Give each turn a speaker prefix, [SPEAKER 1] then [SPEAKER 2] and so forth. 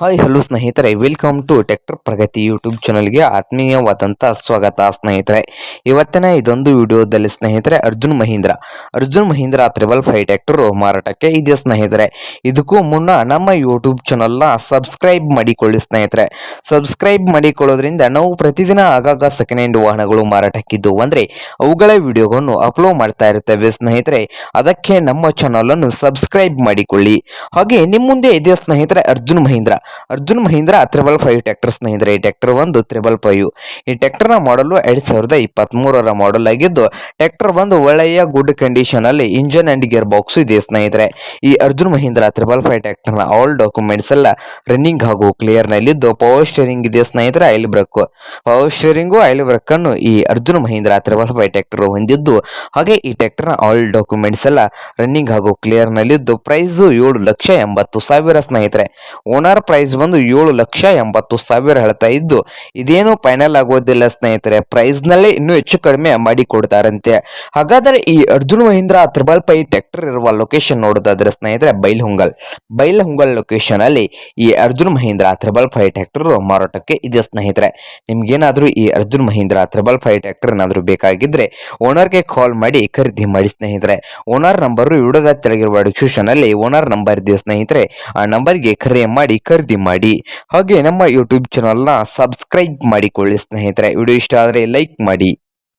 [SPEAKER 1] Hi hello ಸ್ನೇಹಿತರೆ. Welcome to tractor Pragati YouTube ಚಾನಲ್ಗೆ ಆತ್ಮೀಯವಾದಂಥ ಸ್ವಾಗತ ಸ್ನೇಹಿತರೆ. ಇವತ್ತಿನ ಇದೊಂದು ವಿಡಿಯೋದಲ್ಲಿ ಸ್ನೇಹಿತರೆ, Arjun Mahindra. Arjun Mahindra triple five tractor ಮಾರಾಟಕ್ಕೆ ಇದೆ ಸ್ನೇಹಿತರೆ? ಇದಕ್ಕೂ ಮುನ್ನ ನಮ್ಮ ಯೂಟ್ಯೂಬ್ ಚಾನಲ್ನ ಸಬ್ಸ್ಕ್ರೈಬ್ ಮಾಡಿಕೊಳ್ಳಿ ಸ್ನೇಹಿತರೆ. ಸಬ್ಸ್ಕ್ರೈಬ್ ಮಾಡಿಕೊಳ್ಳೋದ್ರಿಂದ ನಾವು ಪ್ರತಿದಿನ ಆಗಾಗ ಸೆಕೆಂಡ್ ಹ್ಯಾಂಡ್ ವಾಹನಗಳು ಮಾರಾಟಕ್ಕಿದ್ದು ಅಂದರೆ ಅವುಗಳ ವಿಡಿಯೋಗಳನ್ನು ಅಪ್ಲೋಡ್ ಮಾಡ್ತಾ ಇರ್ತೇವೆ ಸ್ನೇಹಿತರೆ. ಅದಕ್ಕೆ ನಮ್ಮ ಚಾನಲನ್ನು ಸಬ್ಸ್ಕ್ರೈಬ್ ಮಾಡಿಕೊಳ್ಳಿ. ಹಾಗೆ ನಿಮ್ಮ ಮುಂದೆ ಇದೆ ಸ್ನೇಹಿತರೆ, ಅರ್ಜುನ್ ಮಹೀಂದ್ರ? ಅರ್ಜುನ್ ಮಹೀಂದ್ರ ತ್ರಿಬಲ್ ಫೈವ್ ಟ್ಯಾಕ್ಟರ್ಸ್ನ ಸ್ನೇಹಿತರೆ, ಈ ಟ್ರ್ಯಾಕ್ಟರ್ ಒಂದು ತ್ರಿಬಲ್ ಫೈವ್. ಈ ಟ್ಯಾಕ್ಟರ್ನ ಮಾಡಲು ಎರಡು ಸಾವಿರದ ಇಪ್ಪತ್ತ್ ಮೂರರ ಮಾಡಲ್ ಆಗಿದ್ದು ಟ್ಯಾಕ್ಟರ್ ಒಂದು ಒಳ್ಳೆಯ ಗುಡ್ ಕಂಡೀಷನ್ ಅಲ್ಲಿ ಇಂಜನ್ ಅಂಡ್ ಗೇರ್ ಬಾಕ್ಸ್ ಇದೆ ಸ್ನೇಹಿತರೆ. ಈ ಅರ್ಜುನ್ ಮಹೀಂದ್ರ ತ್ರಿಬಲ್ ಫೈವ್ ಟ್ಯಾಕ್ಟರ್ನ ಆಲ್ ಡಾಕ್ಯುಮೆಂಟ್ಸ್ ಎಲ್ಲ ರನ್ನಿಂಗ್ ಹಾಗೂ ಕ್ಲಿಯರ್ ನಲ್ಲಿದ್ದು ಪವರ್ ಸ್ಟೇರಿಂಗ್ ಇದೆ ಸ್ನೇಹಿತರೆ oil brake power steering oil brake ಅನ್ನು ಈ Arjun Mahindra triple five tractor ಹೊಂದಿದ್ದು, ಹಾಗೆ ಈ ಟ್ಯಾಕ್ಟರ್ನ ಆಲ್ ಡಾಕ್ಯುಮೆಂಟ್ಸ್ ಎಲ್ಲ ರನ್ನಿಂಗ್ ಹಾಗೂ ಕ್ಲಿಯರ್ ನಲ್ಲಿದ್ದು ಪ್ರೈಸ್ ಏಳು ಲಕ್ಷ ಎಂಬತ್ತು ಸಾವಿರ ಸ್ನೇಹಿತರೆ. ಓನರ್ ಬಂದು ಏಳು ಲಕ್ಷ ಎಂಬತ್ತು ಸಾವಿರ ಹೇಳ್ತಾ ಇದ್ದು, ಇದೇನು ಫೈನಲ್ ಆಗೋದಿಲ್ಲ ಸ್ನೇಹಿತರೆ. ಪ್ರೈಸ್ನಲ್ಲಿ ಇನ್ನೂ ಹೆಚ್ಚು ಕಡಿಮೆ ಮಾಡಿ ಕೊಡ್ತಾರಂತೆ. ಹಾಗಾದರೆ ಈ Arjun Mahindra triple five tractor ಇರುವ ಲೊಕೇಶನ್ ನೋಡೋದಾದ್ರೆ ಸ್ನೇಹಿತರೆ, ಬೈಲ್ಹುಂಗಲ್. ಬೈಲ್ಹುಂಗಲ್ ಲೊಕೇಶನ್ ಅಲ್ಲಿ ಈ Arjun Mahindra triple five tractor ಮಾರಾಟಕ್ಕೆ ಇದೆ ಸ್ನೇಹಿತರೆ. ನಿಮ್ಗೇನಾದ್ರೂ ಈ Arjun Mahindra triple five tractor ಏನಾದ್ರೂ ಬೇಕಾಗಿದ್ರೆ ಓನರ್ಗೆ ಕಾಲ್ ಮಾಡಿ ಖರೀದಿ ಮಾಡಿ ಸ್ನೇಹಿತರೆ. ಓನರ್ ನಂಬರ್ ವಿಡಿಯೋದ ತೆಳಗಿರುವ ಡಿಸ್ಕ್ರಿಪ್ಷನ್ ಅಲ್ಲಿ ಓನರ್ ನಂಬರ್ ಇದೆ ಸ್ನೇಹಿತರೆ. ಆ ನಂಬರ್ಗೆ ಕರೆ ಮಾಡಿ ಖರೀದಿ ಮಾಡಿ ಹಾಗೆ ನಮ್ಮ ಯೂಟ್ಯೂಬ್ ಚಾನಲ್ನ ಸಬ್ಸ್ಕ್ರೈಬ್ ಮಾಡಿಕೊಳ್ಳಿ ಸ್ನೇಹಿತರೆ. ವಿಡಿಯೋ ಇಷ್ಟ ಆದರೆ ಲೈಕ್ ಮಾಡಿ.